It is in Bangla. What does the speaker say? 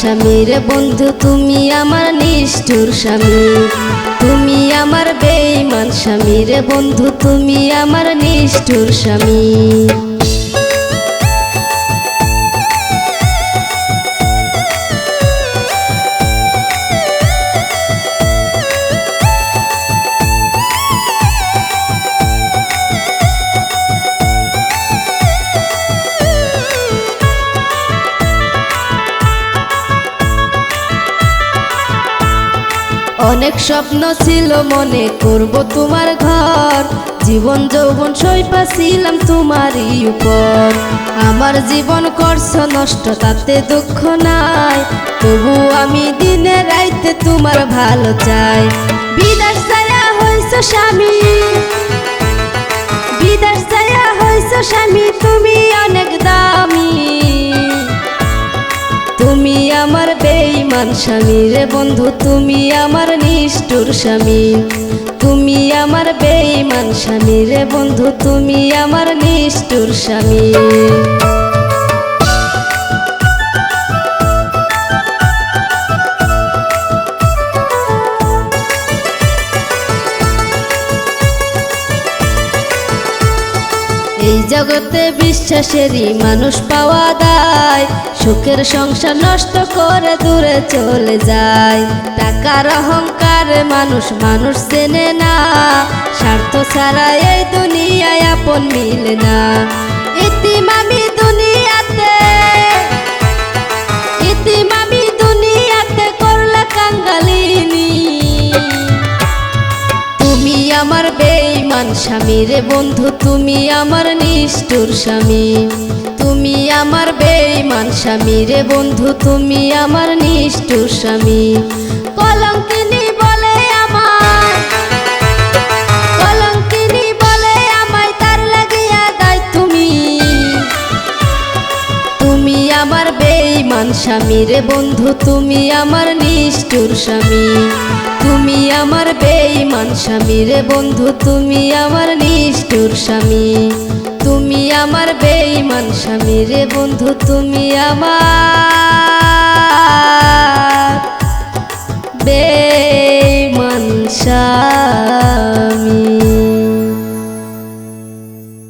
স্বামী রে বন্ধু, তুমি আমার নিষ্ঠুর স্বামী। তুমি আমার বেইমান স্বামীর বন্ধু, তুমি আমার নিষ্ঠুর স্বামী। অনেক স্বপ্ন ছিল মনে করব তোমার ঘর। জীবন যৌবন সইপা ছিলাম তোমারই উপর। আমার জীবন করছ নষ্ট, তাতে দুঃখ নাই। তবু আমি দিনে রাইতে তোমার ভালো চাই। বিদাস ছায়া হয়েছ স্বামী। বিদাস ছায়া হয়েছ স্বামী, তুমি বেঈমান স্বামী রে বন্ধু, তুমি আমার নিষ্ঠুর স্বামী। তুমি আমার বেঈমান স্বামী রে বন্ধু, তুমি আমার নিষ্ঠুর স্বামী। এই জগতে বিশ্বাসেরই মানুষ পাওয়া যায়। সুখের সংসার নষ্ট করে দূরে চলে যায়। টাকার অহংকারে মানুষ মানুষ চেনে না। স্বার্থ ছাড়া এই দুনিয়ায় আপন মিলে না। বেঈমান স্বামী রে বন্ধু, তুমি আমার নিষ্ঠুর স্বামী। তুমি আমার বেঈমান স্বামী রে বন্ধু, তুমি আমার নিষ্ঠুর স্বামী। কলঙ্কিনী স্বামী রে বন্ধু, তুমি আমার নিষ্ঠুর স্বামী। তুমি আমার বেঈমান স্বামী রে বন্ধু, তুমি আমার নিষ্ঠুর স্বামী। তুমি আমার বেঈমান স্বামী রে বন্ধু, তুমি আমার